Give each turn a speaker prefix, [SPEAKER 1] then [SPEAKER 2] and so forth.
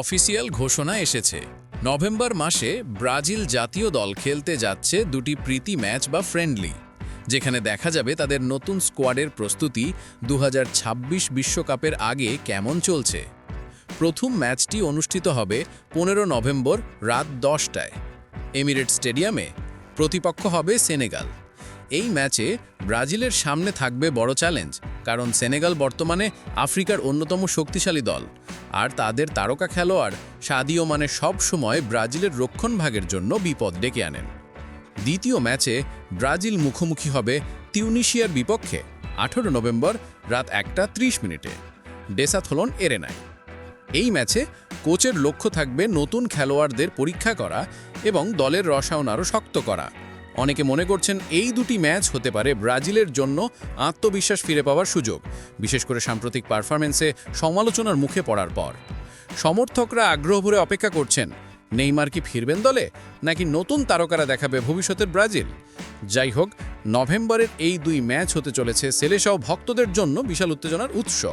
[SPEAKER 1] Official ঘোষণা এসেছে। November মাসে ব্রাজিল জাতীয় দল খেলতে যাচ্ছে দুটি প্রীতি ম্যাচ বা ফ্রেন্ডলি, যেখানে দেখা যাবে তাদের নতুন স্কোয়াডের প্রস্তুতি দু বিশ্বকাপের আগে কেমন চলছে। প্রথম ম্যাচটি অনুষ্ঠিত হবে পনেরো নভেম্বর রাত দশটায়। এমিরেট স্টেডিয়ামে প্রতিপক্ষ হবে সেনেগাল। এই ম্যাচে ব্রাজিলের সামনে থাকবে বড় চ্যালেঞ্জ, কারণ সেনেগাল বর্তমানে আফ্রিকার অন্যতম শক্তিশালী দল। আর তাদের তারকা খেলোয়াড় সাদিও মানে সব সময় ব্রাজিলের রক্ষণভাগের জন্য বিপদ ডেকে আনেন। দ্বিতীয় ম্যাচে ব্রাজিল মুখোমুখি হবে তিউনিশিয়ার বিপক্ষে, আঠেরো নভেম্বর রাত একটা ত্রিশ মিনিটে। ডেসাথলন এরেনায় এই ম্যাচে কোচের লক্ষ্য থাকবে নতুন খেলোয়াড়দের পরীক্ষা করা এবং দলের রসায়ন আরও শক্ত করা। অনেকে মনে করছেন এই দুটি ম্যাচ হতে পারে ব্রাজিলের জন্য আত্মবিশ্বাস ফিরে পাওয়ার সুযোগ, বিশেষ করে সাম্প্রতিক পারফরমেন্সে সমালোচনার মুখে পড়ার পর। সমর্থকরা আগ্রহ ভরে অপেক্ষা করছেন, নেইমার কি ফিরবেন দলে, নাকি নতুন তারকারা দেখাবে ভবিষ্যতের ব্রাজিল? যাই হোক, নভেম্বরের এই দুই ম্যাচ হতে চলেছে সেলেসাও ভক্তদের জন্য বিশাল উত্তেজনার উৎস।